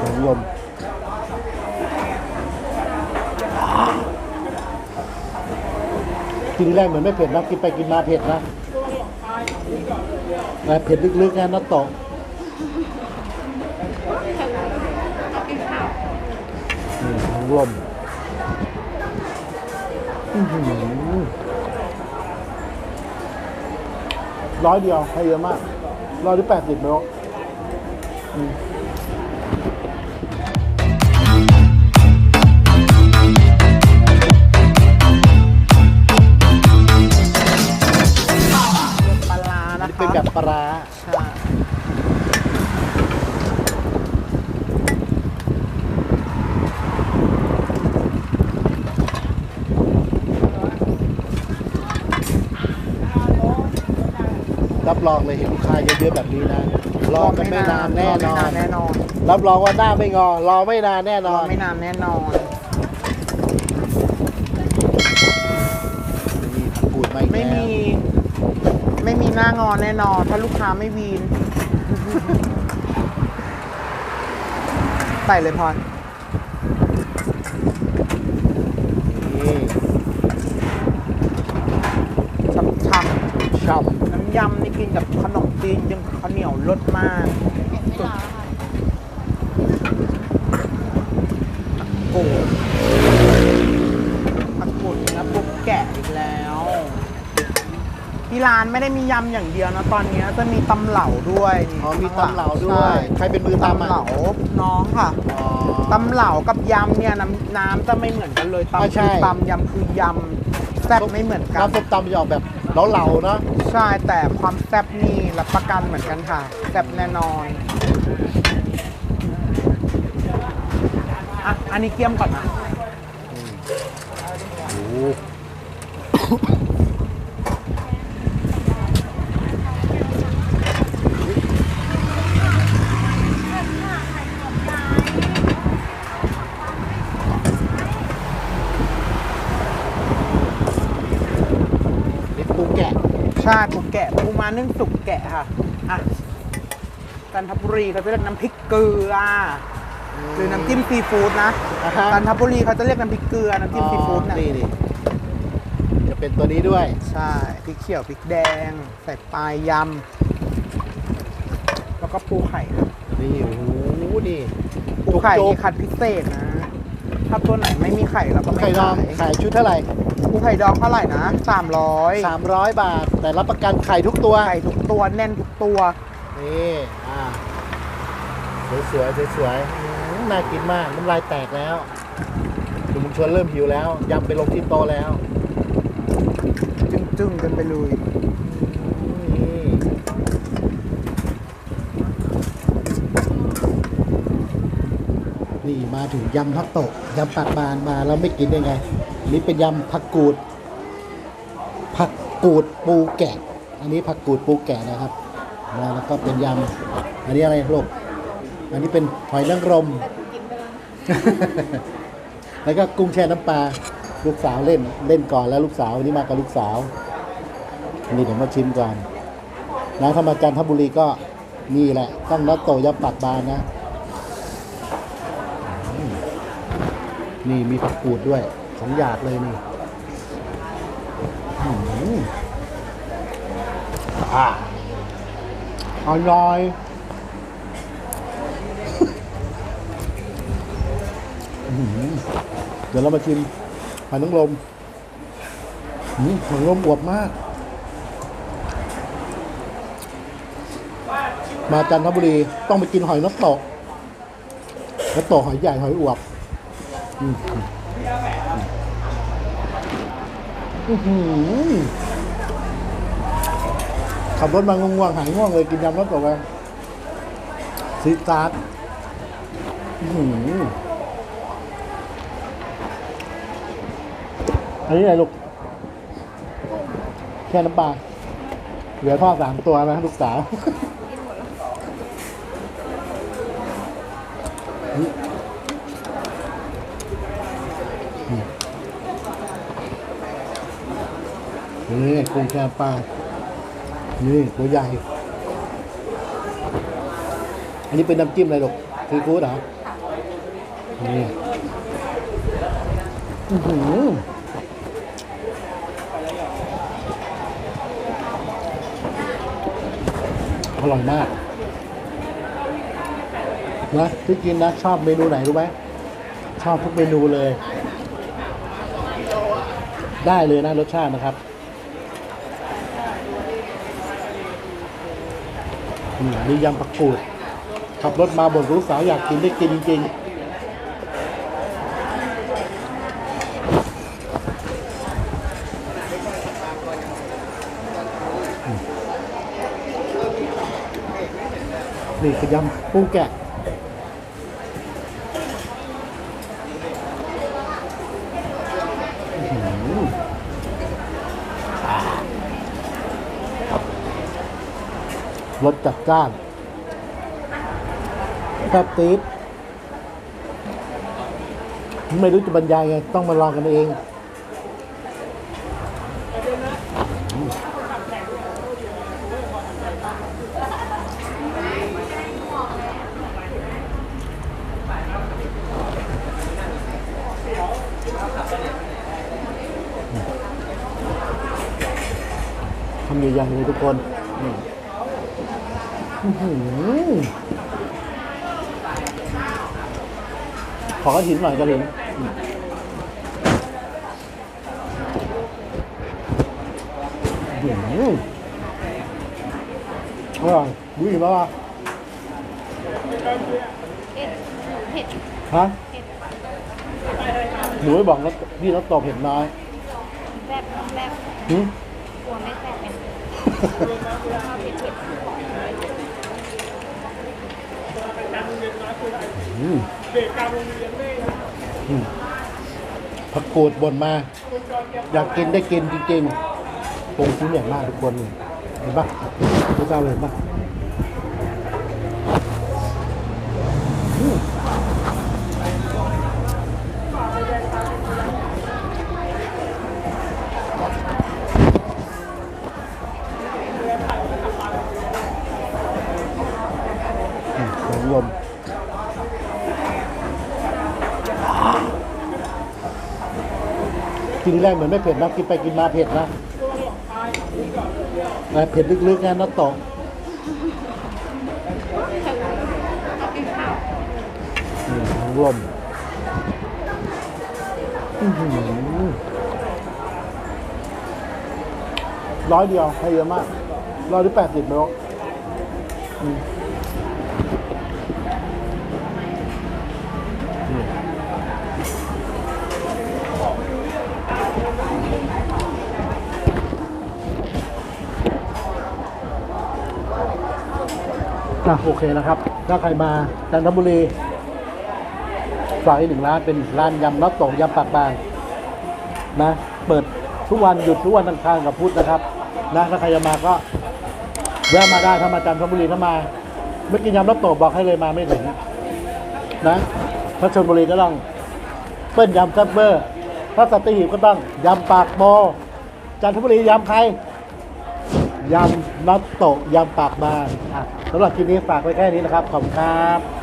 ถุงลมกินแรกเหมือนไม่เผ็ดนะกินไปกินมาเผ็ดนะแต่เผ็ดลึกๆนะนัตโตะนี่ถุงลมร้อยเดียวให้เยอะมากร้อยหรือแปดสิบไม่รู้อื รับรองเลยเห็นลูกค้าเยอะๆแบบนี้นะรอกันไม่นานแน่นรอไม่านนแน่นอน รับรองว่าหน้าไม่งอ รอไม่นานแน่นรออน ไม่นานแน่นอนนี่ผักกูดมาอีกไม่แล้วมี ไม่มีหน้างอนแน่นอน ถ้าลูกค้าไม่วีน ใส่เลยพรนี่ช่ำช่ๆน้ำ ยำนี่กินกับขนมจีนยังข้าวเหนียวรสมากสุดโอ้ผักกูดเนื้อปุ๊บแกะอีกแล้ว ที่ร้านไม่ได้มียำอย่างเดียวนะตอนนี้จะมีตำเหลาด้วยนี่ำอ๋อมีตำเหลาด้วใช่ยใครเป็นมือตำตำอะเหลาน้องค่ะอ๋อ ตำเหลากับยำเนี่ยน้ำน้ำจะไม่เหมือนกันเลยอ่าตำใช่ คือตำยำคือยำแซ่บไม่เหมือนกัน น้ำส้มตำจะออกแบบเหลาๆเนาะใช่แต่ความแซ่บนี่รับประกันเหมือนกันค่ะแซ่บแน่นอนอะอันนี้เกี๊ยมก่อนนะโอ้โหนี่ปูแกะ ใช่ปูแกะปูมานึ่งสุกแกะค่ะอะจันทบุรีเขาจะเรียกน้ำพริกเกลืออหรือน้ำจิ้มซีฟู้ดนะอ่าฮะ จันทบุรีเขาจะเรียกน้ำพริกเกลือน้ำจิ้มซีฟู้ดอ๋อเนี่ยนี่นี่จะเป็นตัวนี้ด้วย ใช่พริกเขียวพริกแดง ใส่ปลายยำแล้วก็ปูไข่ครับนี่โอ้โหนี่ปูไข่โจ๊กนี่คัดพิเศษนะ ถ้าตัวไหนไม่มีไข่เราก็ไม่ไข่ดองขายขายชุดเท่าไหร่ปู ไข่ดองเท่าไหร่นะสามร้อย300 บาท แต่รับประกันไข่ทุกตัวไข่ทุกตัวแน่นทุกตัว นี่อ่าสวยๆสวยๆอื้อน่ากินมากน้ำลายแตกแล้วดูมึงชวนเริ่มหิวแล้วยำไปลงที่โตะแล้วจึ้งๆกันไปเลยนี่นี่มาถึงยำพักโตะยำปากบานมาแล้วไม่กินได้ไง นี่เป็นยำผักกูดผักกูดปูแกะ อันนี้ผักกูดปูแกะนะครับแล้วก็เป็นยำอันนี้อะไรลูกอันนี้เป็นหอยนางรม แล้วก็กุ้งแช่น้ำปลาลูกสาวเล่นเล่นก่อนแล้วลูกสาววันนี้มากับลูกสาวนี่เดี๋ยวมาชิมก่อนนะถ้ามาจันทบุรีก็นี่แหละ ต้องนัดโตยำปากบานนะ นี่มีผักกูดด้วย สองอย่างเลยนี่อืมอ่าอร่อยอื้อหือเดี๋ยวเรามาชิมหอยนางรมอืมหอยนางรมอวบมาก มาจันทบุรีต้องไปกินหอยนกโตะนกโตะหอยใหญ่หอยอวบอืมอื้อหือ ขับรถมาง่วงๆหายง่วงเลยกินยำนกโตะไปซีดซาร์ดอื้อหืออันนี้อะไรลูก แค่น้ำปลาเหลือทอดสามตัวนะลูกสาว นี่กุ้งแช่ปลานี่ตัวใหญ่ อันนี้เป็นน้ำจิ้มอะไรลูกซีฟู้ดเหรอ นี่อือหืออร่อยมากนะที่กินนะชอบเมนูไหนรู้ไหมชอบทุกเมนูเลย ได้เลยนะรสชาตินะครับมนี่ยำผักกูด ขับรถมาบนรู้สาวอยากกินได้กินจริงนี่คือยำปูแกะ อื้อหืออ่า รสจัดจ้านแซ่บตีดไม่รู้จะบรรยายไง ต้องมาลองกันเอง ทำใหญ่ๆเลยทุกคนนี่ ขอกระถินหน่อยกระถินอืมอื้อหืออร่อยดูอีกแล้วอะเผ็ดเผ็ดฮะหนูไม่บอกแล้วพี่แล้วตอบเห็นน้อยแบบแบบหึกลัวไม่แซ่บเป็นชอบเผ็ด ผักกูดบ่นมา อยากกินได้กินจริงๆปรุงชิ้นใหญ่มากทุกคนเลยเห็นปะทุกเจ้าเลยเห็นปะ กินแรกเหมือนไม่เผ็ดนะกินไปกินมาเผ็ดนะแต่เผ็ดลึกๆนะนัตโตอากินข้าวมของลมร้อยเดียวให้เยอะมากร้อยหรือแปดสิบไม่รู้ อะโอเคนะครับ ถ้าใครมาจันทบุรีฝากอีกหนึ่งร้านเป็นร้านยำนัดโตะยำปากบางนะเปิดทุกวันหยุดทุกวันอังคารกับพุธนะครับนะถ้าใครจะมาก็แวะมาได้ถ้ามาจันทบุรีถ้ามาไม่กินยำนัดโตะบอกให้เลยมาไม่ถึงนะถ้าชลบุรีก็ต้องเปิ้ลยำแซ่บเบอร์ถ้าสัตหีบก็ต้องยำปากโบจันทบุรียำใคร ยำนัตโตะยำปากบานอะสำหรับคลิปนี้ฝากไว้แค่นี้นะครับ ขอบคุณครับ